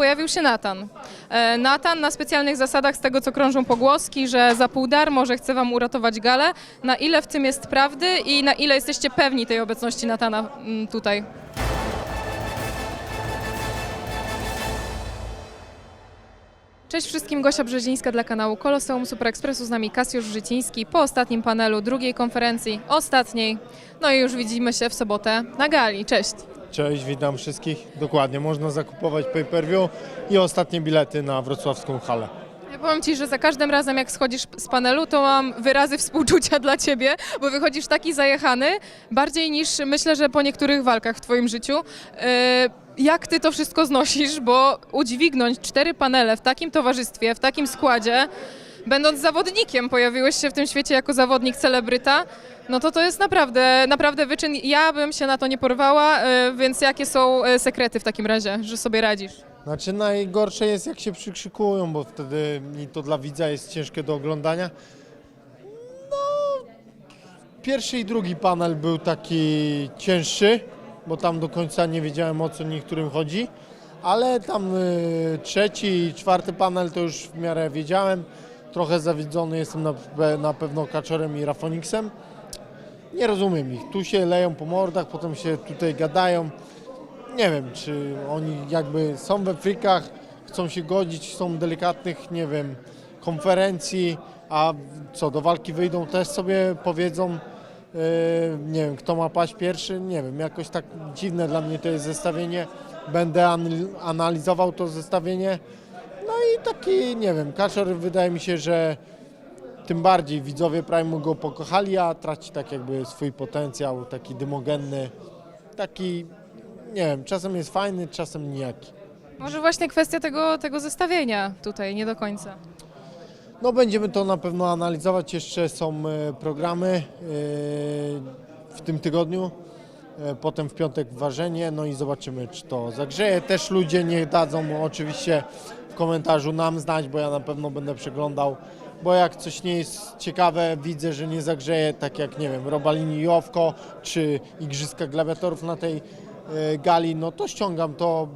pojawił się Natan. E, Natan na specjalnych zasadach, z tego co krążą pogłoski, że za pół darmo, że chce wam uratować galę. Na ile w tym jest prawdy i na ile jesteście pewni tej obecności Natana mm, tutaj? Cześć wszystkim, Gosia Brzezińska dla kanału Koloseum Super Expressu, z nami Kasiusz Życiński po ostatnim panelu drugiej konferencji, ostatniej. No i już widzimy się w sobotę na gali. Cześć! Cześć, witam wszystkich. Dokładnie, można zakupować pay-per-view i ostatnie bilety na wrocławską halę. Ja powiem Ci, że za każdym razem jak schodzisz z panelu, to mam wyrazy współczucia dla Ciebie, bo wychodzisz taki zajechany, bardziej niż myślę, że po niektórych walkach w Twoim życiu. Yy, Jak Ty to wszystko znosisz, bo udźwignąć cztery panele w takim towarzystwie, w takim składzie, będąc zawodnikiem, pojawiłeś się w tym świecie jako zawodnik celebryta, no to to jest naprawdę, naprawdę wyczyn. Ja bym się na to nie porwała, yy, więc jakie są yy, sekrety w takim razie, że sobie radzisz? Znaczy najgorsze jest jak się przykrzykują, bo wtedy i to dla widza jest ciężkie do oglądania. No, pierwszy i drugi panel był taki cięższy, bo tam do końca nie wiedziałem o co niektórym chodzi, ale tam y, trzeci i czwarty panel to już w miarę wiedziałem. Trochę zawiedzony jestem na, na pewno Kaczorem i Rafoniksem. Nie rozumiem ich. Tu się leją po mordach, potem się tutaj gadają. Nie wiem, czy oni jakby są we frikach, chcą się godzić, są delikatnych, nie wiem, konferencji, a co, do walki wyjdą też sobie powiedzą, yy, nie wiem, kto ma paść pierwszy, nie wiem, jakoś tak dziwne dla mnie to jest zestawienie. Będę anal- analizował to zestawienie. No i taki, nie wiem, Kaczor wydaje mi się, że tym bardziej widzowie Prime'u go pokochali, a traci tak jakby swój potencjał, taki dymogenny, taki, nie wiem, czasem jest fajny, czasem nijaki. Może właśnie kwestia tego, tego zestawienia tutaj, nie do końca. No będziemy to na pewno analizować, jeszcze są e, programy e, w tym tygodniu, e, potem w piątek ważenie, no i zobaczymy czy to zagrzeje. Też ludzie niech dadzą oczywiście w komentarzu nam znać, bo ja na pewno będę przeglądał, bo jak coś nie jest ciekawe, widzę, że nie zagrzeje, tak jak nie wiem, Robalini Jowko czy Igrzyska Gladiatorów na tej e, gali, no to ściągam to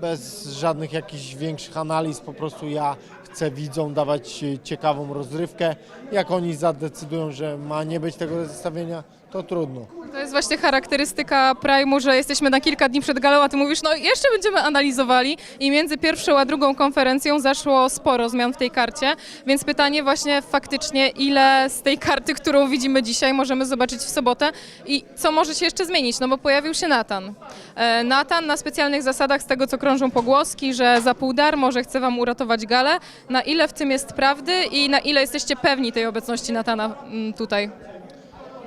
bez żadnych jakichś większych analiz, po prostu ja chcę widzom dawać ciekawą rozrywkę. Jak oni zadecydują, że ma nie być tego zestawienia, to trudno. To jest właśnie charakterystyka Prime'u, że jesteśmy na kilka dni przed galą, a ty mówisz, no jeszcze będziemy analizowali i między pierwszą a drugą konferencją zaszło sporo zmian w tej karcie, więc pytanie właśnie faktycznie, ile z tej karty, którą widzimy dzisiaj, możemy zobaczyć w sobotę i co może się jeszcze zmienić, no bo pojawił się Natan. E, Natan na specjalnych zasadach, z tego co krążą pogłoski, że za pół darmo, że chce wam uratować galę, na ile w tym jest prawdy i na ile jesteście pewni tej obecności Natana mm, tutaj?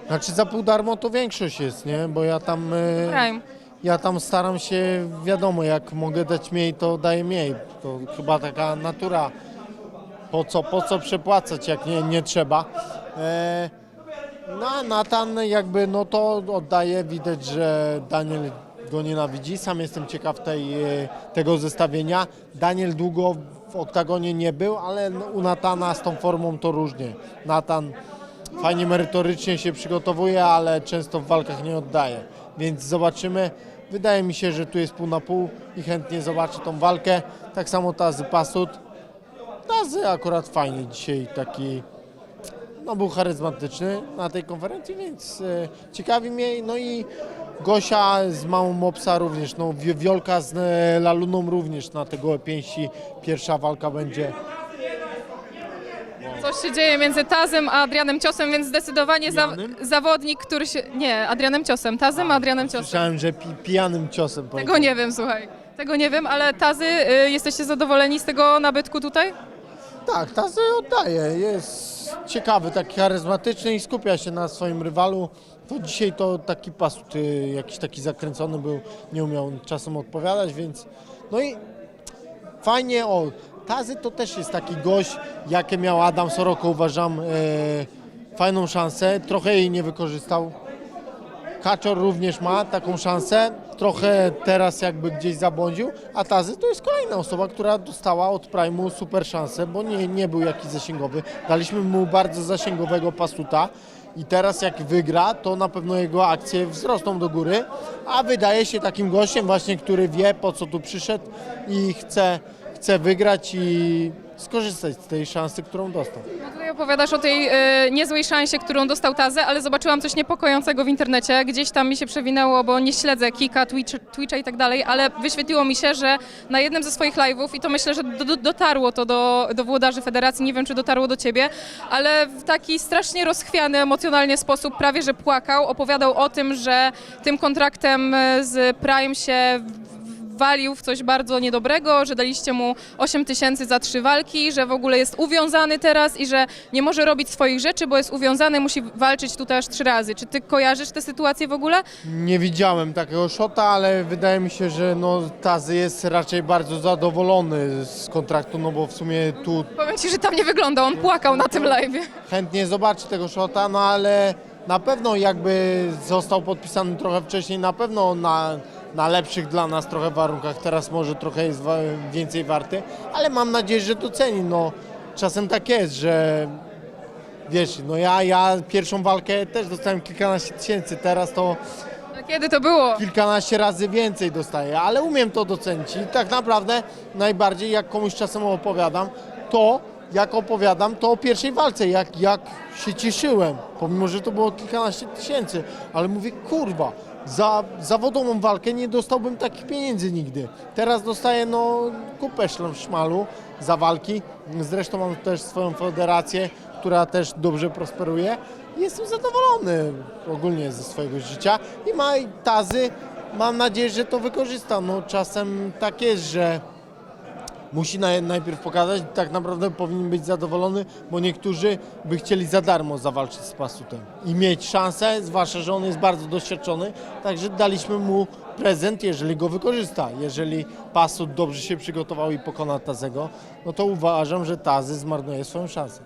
Znaczy za pół darmo to większość jest, nie? Bo ja tam, Prime. ja tam staram się, wiadomo, jak mogę dać mniej, to daję mniej. To chyba taka natura. Po co, po co przepłacać, jak nie, nie trzeba. E, no a Natan jakby, no to oddaje, widać, że Daniel go nienawidzi. Sam jestem ciekaw tej, e, tego zestawienia. Daniel długo w oktagonie nie był, ale u Natana z tą formą to różnie. Natan fajnie merytorycznie się przygotowuje, ale często w walkach nie oddaje. Więc zobaczymy. Wydaje mi się, że tu jest pół na pół i chętnie zobaczę tą walkę. Tak samo Tazy Pasut. Tazy akurat fajnie dzisiaj taki no był charyzmatyczny na tej konferencji, więc e, ciekawi mnie. No i Gosia z małą Mopsa również, no Wi- Wiolka z e, Laluną również na te gołe pięści. Pierwsza walka będzie. Coś się dzieje między Tazem a Adrianem Ciosem, więc zdecydowanie za, zawodnik, który się... Nie, Adrianem Ciosem. Tazem a Adrianem Ciosem. Słyszałem, że pi, pijanym ciosem. Tego powiedział. nie wiem, słuchaj. Tego nie wiem, ale Tazy, y, jesteście zadowoleni z tego nabytku tutaj? Tak, Tazy oddaje. Jest ciekawy, taki charyzmatyczny i skupia się na swoim rywalu. To dzisiaj to taki pasut jakiś taki zakręcony był, nie umiał czasem odpowiadać, więc no i fajnie, o, Tazy to też jest taki gość, jakie miał Adam Soroko, uważam, e, fajną szansę, trochę jej nie wykorzystał. Kaczor również ma taką szansę, trochę teraz jakby gdzieś zabłądził, a Tazy to jest kolejna osoba, która dostała od Prime'u super szansę, bo nie, nie był jakiś zasięgowy. Daliśmy mu bardzo zasięgowego pasuta I teraz jak wygra, to na pewno jego akcje wzrosną do góry, a wydaje się takim gościem właśnie, który wie po co tu przyszedł i chce, chce wygrać i skorzystać z tej szansy, którą dostał. Opowiadasz o tej e, niezłej szansie, którą dostał Taze, ale zobaczyłam coś niepokojącego w internecie. Gdzieś tam mi się przewinęło, bo nie śledzę Kika, Twitch, Twitcha i tak dalej, ale wyświetliło mi się, że na jednym ze swoich live'ów, i to myślę, że do, do, dotarło to do, do włodarzy federacji, nie wiem czy dotarło do ciebie, ale w taki strasznie rozchwiany emocjonalnie sposób, prawie że płakał, opowiadał o tym, że tym kontraktem e, z Prime się walił w coś bardzo niedobrego, że daliście mu 8 tysięcy za trzy walki, że w ogóle jest uwiązany teraz i że nie może robić swoich rzeczy, bo jest uwiązany, musi walczyć tutaj aż trzy razy. Czy ty kojarzysz tę sytuację w ogóle? Nie widziałem takiego shota, ale wydaje mi się, że no, Tazy jest raczej bardzo zadowolony z kontraktu, no bo w sumie tu Powiem ci, że tam nie wygląda, on płakał na tym live. chętnie zobaczy tego shota, no ale na pewno jakby został podpisany trochę wcześniej, na pewno na, na lepszych dla nas trochę warunkach, teraz może trochę jest więcej warty, ale mam nadzieję, że doceni, no czasem tak jest, że wiesz, no ja, ja pierwszą walkę też dostałem kilkanaście tysięcy, teraz to A kiedy to było? kilkanaście razy więcej dostaję, ale umiem to docenić i tak naprawdę najbardziej jak komuś czasem opowiadam, to jak opowiadam, to o pierwszej walce, jak, jak się cieszyłem, pomimo, że to było kilkanaście tysięcy, ale mówię, kurwa, za zawodową walkę nie dostałbym takich pieniędzy nigdy. Teraz dostaję no kupę szmalu za walki, zresztą mam też swoją federację, która też dobrze prosperuje. Jestem zadowolony ogólnie ze swojego życia i ma tazy. Mam nadzieję, że to wykorzysta. No czasem tak jest, że musi naj- najpierw pokazać, tak naprawdę powinien być zadowolony, bo niektórzy by chcieli za darmo zawalczyć z Pasutem i mieć szansę, zwłaszcza, że on jest bardzo doświadczony, także daliśmy mu prezent, jeżeli go wykorzysta. Jeżeli Pasut dobrze się przygotował i pokona Tazego, no to uważam, że Tazy zmarnuje swoją szansę.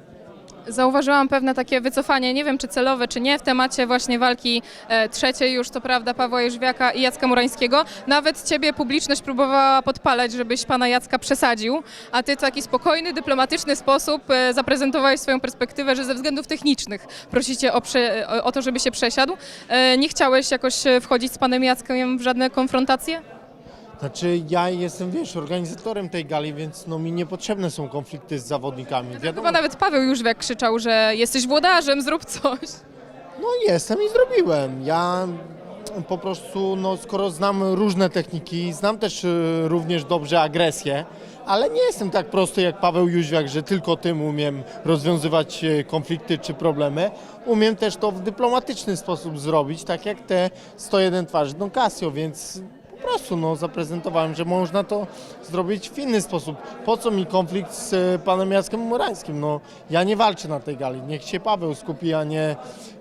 Zauważyłam pewne takie wycofanie, nie wiem czy celowe, czy nie, w temacie właśnie walki e, trzeciej już, to prawda, Pawła Jerzwiaka i Jacka Murańskiego. Nawet ciebie publiczność próbowała podpalać, żebyś pana Jacka przesadził, a ty w taki spokojny, dyplomatyczny sposób e, zaprezentowałeś swoją perspektywę, że ze względów technicznych prosicie o, o, to, żeby się przesiadł. E, nie chciałeś jakoś wchodzić z panem Jackiem w żadne konfrontacje? Znaczy ja jestem, wiesz, organizatorem tej gali, więc no mi niepotrzebne są konflikty z zawodnikami. Chyba Wiadomo, nawet Paweł Jóźwiak krzyczał, że jesteś włodarzem, zrób coś. No jestem i zrobiłem. Ja po prostu, no skoro znam różne techniki, znam też y, również dobrze agresję, ale nie jestem tak prosty jak Paweł Jóźwiak, że tylko tym umiem rozwiązywać y, konflikty czy problemy. Umiem też to w dyplomatyczny sposób zrobić, tak jak te 101 twarzy Don Casio, więc prostu no, zaprezentowałem, że można to zrobić w inny sposób. Po co mi konflikt z e, panem Jackiem Murańskim? No, ja nie walczę na tej gali. Niech się Paweł skupi, a nie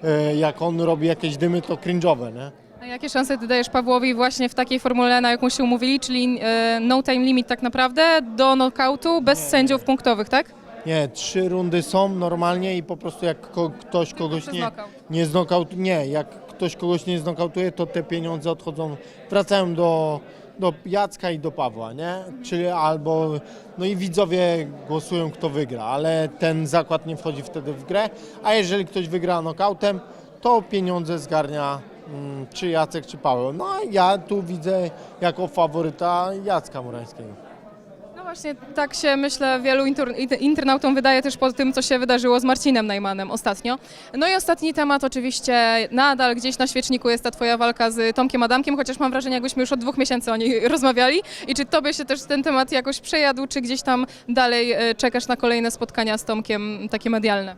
e, jak on robi jakieś dymy, to cringe'owe, nie? A jakie szanse ty dajesz Pawłowi właśnie w takiej formule, na jaką się umówili, czyli e, no time limit tak naprawdę, do knockoutu bez sędziów punktowych, tak? Nie, trzy rundy są normalnie i po prostu jak ko- ktoś kogoś przez nie, knockout. nie znokautuje, nie, jak ktoś kogoś nie znokautuje, to te pieniądze odchodzą, wracają do, do Jacka i do Pawła, nie? Czyli albo, no i widzowie głosują kto wygra, ale ten zakład nie wchodzi wtedy w grę, a jeżeli ktoś wygra nokautem, to pieniądze zgarnia mm, czy Jacek, czy Paweł. No a ja tu widzę jako faworyta Jacka Murańskiego. Właśnie, tak się myślę wielu inter- int- internautom wydaje też po tym, co się wydarzyło z Marcinem Najmanem ostatnio. No i ostatni temat oczywiście nadal gdzieś na świeczniku jest ta twoja walka z Tomkiem Adamkiem, chociaż mam wrażenie, jakbyśmy już od dwóch miesięcy o niej rozmawiali. I czy tobie się też ten temat jakoś przejadł, czy gdzieś tam dalej e, czekasz na kolejne spotkania z Tomkiem, takie medialne?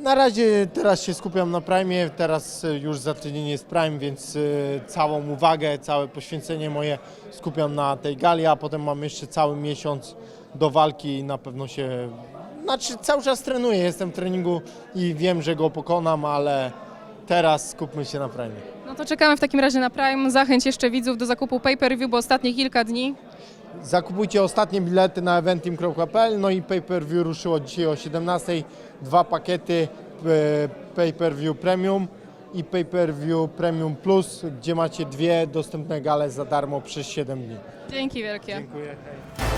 Na razie teraz się skupiam na Prime, teraz e, już za tydzień jest Prime, więc e, całą uwagę, całe poświęcenie moje skupiam na tej gali, a potem mam jeszcze cały miesiąc do walki i na pewno się, znaczy cały czas trenuję, jestem w treningu i wiem, że go pokonam, ale teraz skupmy się na Prime. No to czekamy w takim razie na Prime. Zachęć jeszcze widzów do zakupu pay-per-view, bo ostatnie kilka dni Zakupujcie ostatnie bilety na eventim.pl, no i pay-per-view ruszyło dzisiaj o 17, dwa pakiety e, pay-per-view premium i pay-per-view premium plus, gdzie macie dwie dostępne gale za darmo przez 7 dni. Dzięki wielkie. Dziękuję. Hej.